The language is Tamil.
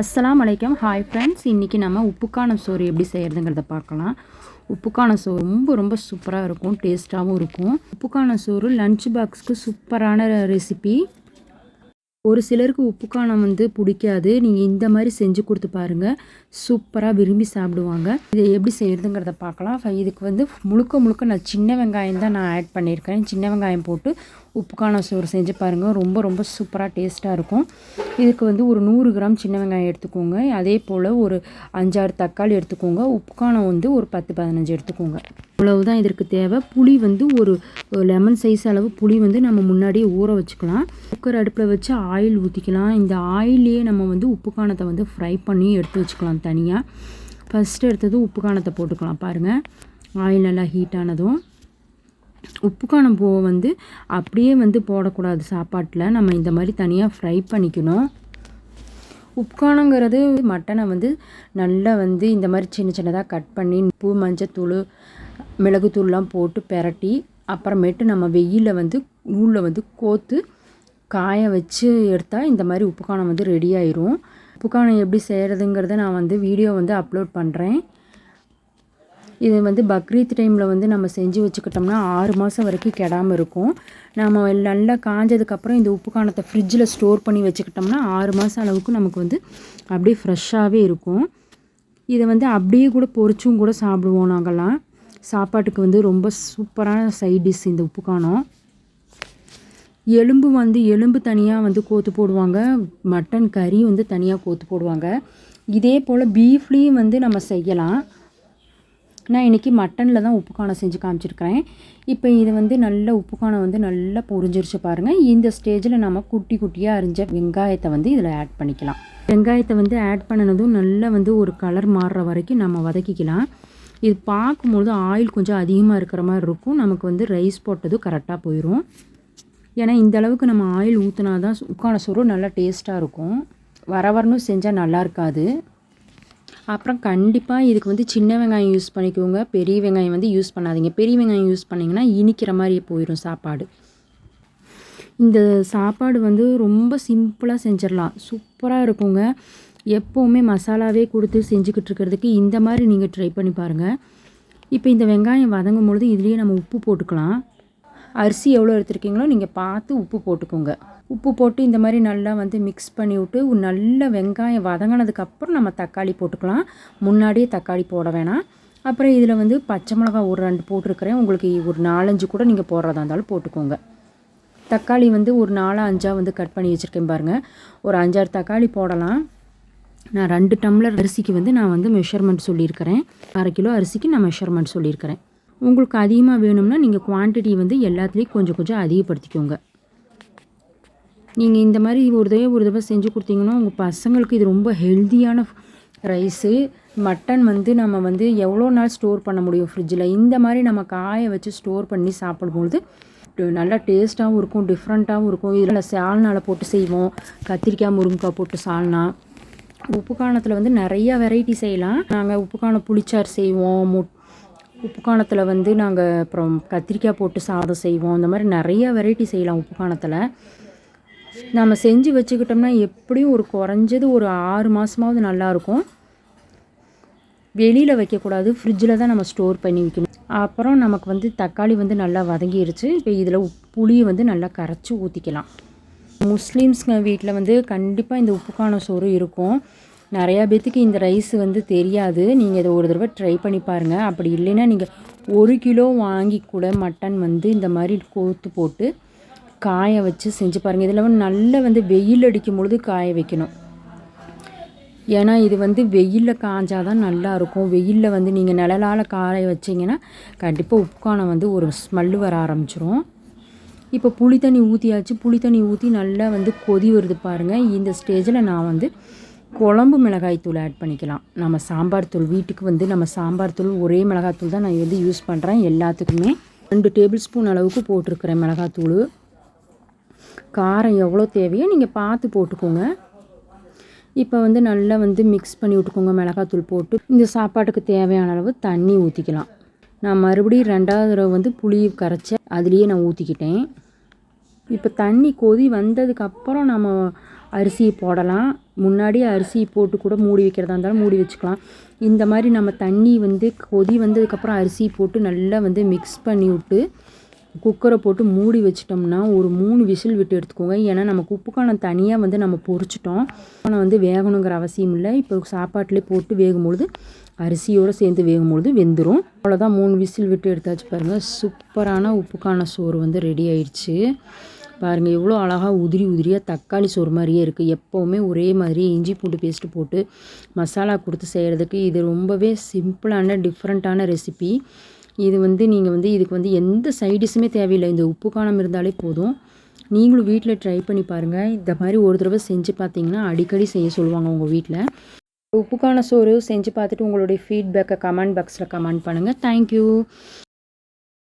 அஸ்ஸலாம் வலைக்கம் ஹாய் ஃப்ரெண்ட்ஸ் இன்றைக்கி நம்ம உப்புக்கான சோறு எப்படி செய்கிறதுங்கிறத பார்க்கலாம். உப்புக்கான சோறு ரொம்ப ரொம்ப சூப்பராக இருக்கும் டேஸ்ட்டாகவும் இருக்கும். உப்புக்கான சோறு லன்ச் பாக்ஸ்க்கு சூப்பரான ரெசிபி ஒரு சிலருக்கு உப்புக்கானம் வந்து பிடிக்காது. நீங்கள் இந்த மாதிரி செஞ்சு கொடுத்து பாருங்கள் சூப்பராக விரும்பி சாப்பிடுவாங்க. இதை எப்படி செய்கிறதுங்கிறத பார்க்கலாம். இதுக்கு வந்து முழுக்க முழுக்க நான் சின்ன வெங்காயம் தான் நான் ஆட் பண்ணியிருக்கேன் சின்ன வெங்காயம் போட்டு உப்புக்கான சோறு செஞ்சு பாருங்கள் ரொம்ப ரொம்ப சூப்பராக டேஸ்ட்டாக இருக்கும். இதுக்கு வந்து ஒரு நூறு கிராம் சின்ன வெங்காயம் எடுத்துக்கோங்க. அதே போல் ஒரு அஞ்சாறு தக்காளி எடுத்துக்கோங்க. உப்புக்கானம் வந்து ஒரு பத்து பதினஞ்சு எடுத்துக்கோங்க. இவ்வளவுதான் இதற்கு தேவை. புளி வந்து ஒரு லெமன் சைஸ் அளவு புளி வந்து நம்ம முன்னாடியே ஊற வச்சுக்கலாம். குக்கர் அடுப்பில் வச்சு ஆயில் ஊற்றிக்கலாம் இந்த ஆயிலே நம்ம வந்து உப்பு வந்து ஃப்ரை பண்ணி எடுத்து வச்சுக்கலாம். தனியாக ஃபஸ்ட்டு எடுத்தது உப்பு காணத்தை போட்டுக்கலாம் பாருங்கள் ஆயில் நல்லா ஹீட் ஆனதும் உப்பு காணம் பூவை வந்து அப்படியே வந்து போடக்கூடாது சாப்பாட்டில். நம்ம இந்த மாதிரி தனியாக ஃப்ரை பண்ணிக்கணும். உப்கானங்கிறது மட்டனை வந்து நல்லா வந்து இந்த மாதிரி சின்ன சின்னதாக கட் பண்ணி உப்பு மஞ்சத்தூள் மிளகுத்தூள்லாம் போட்டு பெரட்டி அப்புறமேட்டு நம்ம வெயிலில் வந்து நூலில் வந்து கோத்து காய வச்சு எடுத்தால் இந்த மாதிரி உப்புக்கானம் வந்து ரெடி ஆயிரும். உப்புக்கானம் எப்படி செய்கிறதுங்கிறத நான் வந்து வீடியோ வந்து அப்லோட் பண்ணுறேன் இது வந்து பக்ரீத் டைமில் வந்து நம்ம செஞ்சு வச்சுக்கிட்டோம்னா ஆறு மாதம் வரைக்கும் கெடாமல் இருக்கும். நம்ம நல்லா காஞ்சதுக்கப்புறம் இந்த உப்பு காணத்தை ஃப்ரிட்ஜில் ஸ்டோர் பண்ணி வச்சுக்கிட்டோம்னா ஆறு மாதம் அளவுக்கு நமக்கு வந்து அப்படியே ஃப்ரெஷ்ஷாகவே இருக்கும். இதை வந்து அப்படியே கூட பொரிச்சும் கூட சாப்பிடுவோம் நாங்கள்லாம் சாப்பாட்டுக்கு வந்து ரொம்ப சூப்பரான சைட் டிஷ் இந்த உப்பு காணம். எலும்பு வந்து எலும்பு தனியாக வந்து கோத்து போடுவாங்க. மட்டன் கறி வந்து தனியாக கோத்து போடுவாங்க. இதே போல் பீஃப்லேயும் வந்து நம்ம செய்யலாம். நான் இன்றைக்கி மட்டனில் தான் உப்பு காணம் செஞ்சு காமிச்சிருக்கிறேன். இப்போ இது வந்து நல்ல உப்பு காணம் வந்து நல்லா பொரிஞ்சிருச்சு பாருங்கள் இந்த ஸ்டேஜில் நம்ம குட்டி குட்டியாக அரிஞ்ச வெங்காயத்தை வந்து இதில் ஆட் பண்ணிக்கலாம். வெங்காயத்தை வந்து ஆட் பண்ணினதும் நல்லா வந்து ஒரு கலர் மாறுற வரைக்கும் நம்ம வதக்கிக்கலாம். இது பார்க்கும்பொழுது ஆயில் கொஞ்சம் அதிகமாக இருக்கிற மாதிரி இருக்கும். நமக்கு வந்து ரைஸ் போட்டதும் கரெக்டாக போயிடும் ஏன்னா இந்த அளவுக்கு நம்ம ஆயில் ஊற்றினா தான் உட்கான சோறு நல்லா டேஸ்ட்டாக இருக்கும். வர வரணும் செஞ்சால் நல்லா இருக்காது. அப்புறம் கண்டிப்பாக இதுக்கு வந்து சின்ன வெங்காயம் யூஸ் பண்ணிக்கோங்க. பெரிய வெங்காயம் வந்து யூஸ் பண்ணாதீங்க. பெரிய வெங்காயம் யூஸ் பண்ணிங்கன்னா இனிக்கிற மாதிரி போயிடும் சாப்பாடு. இந்த சாப்பாடு வந்து ரொம்ப சிம்பிளாக செஞ்சிடலாம். சூப்பராக இருக்குங்க. எப்போவுமே மசாலாவே கொடுத்து செஞ்சுக்கிட்டு இருக்கிறதுக்கு இந்த மாதிரி நீங்கள் ட்ரை பண்ணி பாருங்கள் இப்போ இந்த வெங்காயம் வதங்கும் பொழுது இதுலேயே நம்ம உப்பு போட்டுக்கலாம். அரிசி எவ்வளோ எடுத்துருக்கீங்களோ நீங்கள் பார்த்து உப்பு போட்டுக்கோங்க. உப்பு போட்டு இந்த மாதிரி நல்லா வந்து மிக்ஸ் பண்ணி விட்டு ஒரு நல்ல வெங்காயம் வதங்கினதுக்கப்புறம் நம்ம தக்காளி போட்டுக்கலாம். முன்னாடியே தக்காளி போட வேணாம். அப்புறம் இதில் வந்து பச்சை மிளகாய் ஒரு ரெண்டு போட்டிருக்கிறேன். உங்களுக்கு ஒரு நாலஞ்சு கூட நீங்கள் போடுறதா இருந்தாலும் போட்டுக்கோங்க. தக்காளி வந்து ஒரு நாலு அஞ்சாக வந்து கட் பண்ணி வச்சுருக்கேன் பாருங்கள் ஒரு அஞ்சாறு தக்காளி போடலாம். நான் ரெண்டு டம்ளர் அரிசிக்கு வந்து நான் வந்து மெஷர்மெண்ட் சொல்லியிருக்கிறேன். அரை கிலோ அரிசிக்கு நான் மெஷர்மெண்ட் சொல்லியிருக்கிறேன். உங்களுக்கு அதிகமாக வேணும்னா நீங்கள் குவான்டிட்டி வந்து எல்லாத்துலேயும் கொஞ்சம் கொஞ்சம் அதிகப்படுத்திக்கோங்க. நீங்கள் இந்த மாதிரி ஒரு தடவை ஒரு தடவை செஞ்சு கொடுத்தீங்கன்னா உங்கள் பசங்களுக்கு இது ரொம்ப ஹெல்த்தியான ரைஸு மட்டன் வந்து நம்ம வந்து எவ்வளோ நாள் ஸ்டோர் பண்ண முடியும் ஃப்ரிட்ஜில் இந்த மாதிரி நம்ம காய வச்சு ஸ்டோர் பண்ணி சாப்பிடும்பொழுது நல்லா டேஸ்ட்டாகவும் இருக்கும் டிஃப்ரெண்ட்டாகவும் இருக்கும். இதில் சால்னால் போட்டு செய்வோம். கத்திரிக்காய் முருங்கைக்காய் போட்டு சால்னா. உப்பு காணத்தில் வந்து நிறைய வெரைட்டி செய்யலாம். நாங்கள் உப்பு காணம் புளிச்சாறு செய்வோம் முட் உப்பு காணத்தில் வந்து நாங்கள் அப்புறம் கத்திரிக்காய் போட்டு சாதம் செய்வோம். இந்த மாதிரி நிறைய வெரைட்டி செய்யலாம் உப்பு காணத்தில் நம்ம செஞ்சு வச்சுக்கிட்டோம்னா எப்படியும் ஒரு குறைஞ்சது ஒரு ஆறு மாதமாவது நல்லாயிருக்கும். வெளியில் வைக்கக்கூடாது. ஃப்ரிட்ஜில் தான் நம்ம ஸ்டோர் பண்ணி வைக்கணும். அப்புறம் நமக்கு வந்து தக்காளி வந்து நல்லா வதங்கிருச்சு. இப்போ இதில் புளியை வந்து நல்லா கரைச்சி ஊற்றிக்கலாம் முஸ்லீம்ஸ்ங்க வீட்டில் வந்து கண்டிப்பாக இந்த உப்புக்கான சோறு இருக்கும். நிறையா பேத்துக்கு இந்த ரைஸ் வந்து தெரியாது. நீங்கள் இதை ஒரு தடவை ட்ரை பண்ணி பாருங்கள் அப்படி இல்லைன்னா நீங்கள் ஒரு கிலோ வாங்கி கூட மட்டன் வந்து இந்த மாதிரி கோத்து போட்டு காய வச்சு செஞ்சு பாருங்கள் இதில் வந்து நல்லா வந்து வெயில் அடிக்கும் பொழுது காய வைக்கணும். ஏன்னா இது வந்து வெயிலில் காஞ்சாதான் நல்லா இருக்கும். வெயிலில் வந்து நீங்கள் நிழலால் காய வச்சிங்கன்னா கண்டிப்பாக உப்புக்கானம் வந்து ஒரு ஸ்மெல்லு வர ஆரம்பிச்சிரும். இப்போ புளி தண்ணி ஊற்றியாச்சு புளி தண்ணி ஊற்றி நல்லா வந்து கொதி வருது பாருங்கள் இந்த ஸ்டேஜில் நான் வந்து குழம்பு மிளகாய் தூள் ஆட் பண்ணிக்கலாம். நம்ம சாம்பார் தூள் வீட்டுக்கு வந்து நம்ம சாம்பார் தூள் ஒரே மிளகாய் தூள் தான் நான் வந்து யூஸ் பண்ணுறேன் எல்லாத்துக்குமே ரெண்டு டேபிள் ஸ்பூன் அளவுக்கு போட்டிருக்கிறேன் மிளகாய் தூள். காரம் எவ்வளோ தேவையோ நீங்கள் பார்த்து போட்டுக்கோங்க. இப்போ வந்து நல்லா வந்து மிக்ஸ் பண்ணி விட்டுக்கோங்க மிளகாத்தூள் போட்டு. இந்த சாப்பாட்டுக்கு தேவையான அளவு தண்ணி ஊற்றிக்கலாம் நான் மறுபடியும் ரெண்டாவது தடவை வந்து புளி கரைச்சி அதுலேயே நான் ஊற்றிக்கிட்டேன் இப்போ தண்ணி கொதி வந்ததுக்கப்புறம் நம்ம அரிசியை போடலாம். முன்னாடி அரிசி போட்டு கூட மூடி வைக்கிறதா இருந்தாலும் மூடி வச்சுக்கலாம். இந்த மாதிரி நம்ம தண்ணி வந்து கொதி வந்ததுக்கப்புறம் அரிசி போட்டு நல்லா வந்து மிக்ஸ் பண்ணி விட்டு குக்கரை போட்டு மூடி வச்சிட்டோம்னா ஒரு மூணு விசில் விட்டு எடுத்துக்கோங்க. ஏன்னா நமக்கு உப்புக்கான தனியாக வந்து நம்ம பொரிச்சிட்டோம். ஆனால் வந்து வேகணுங்கிற அவசியம் இல்லை. இப்போ சாப்பாட்டிலே போட்டு வேகும்பொழுது அரிசியோடு சேர்ந்து வேகும்பொழுது வெந்துடும் அவ்வளோதான் மூணு விசில் விட்டு எடுத்தாச்சு பாருங்கள் சூப்பரான உப்புக்கான சோறு வந்து ரெடி ஆயிடுச்சு. பாருங்கள் எவ்வளோ அழகாக உதிரி உதிரியாக தக்காளி சோறு மாதிரியே இருக்குது எப்போவுமே ஒரே மாதிரி இஞ்சி பூண்டு பேஸ்ட்டு போட்டு மசாலா கொடுத்து செய்கிறதுக்கு இது ரொம்பவே சிம்பிளான டிஃப்ரெண்ட்டான ரெசிபி இது வந்து நீங்கள் வந்து இதுக்கு வந்து எந்த சைடிஷுமே தேவையில்லை. இந்த உப்பு காணம் இருந்தாலே போதும். நீங்களும் வீட்டில் ட்ரை பண்ணி பாருங்கள் இந்த மாதிரி ஒரு தடவை செஞ்சு பார்த்தீங்கன்னா அடிக்கடி செய்ய சொல்லுவாங்க உங்கள் வீட்டில் உப்புக்கான சோறு செஞ்சு பார்த்துட்டு உங்களுடைய ஃபீட்பேக்கை கமெண்ட் பாக்ஸில் கமெண்ட் பண்ணுங்கள் தேங்க்யூ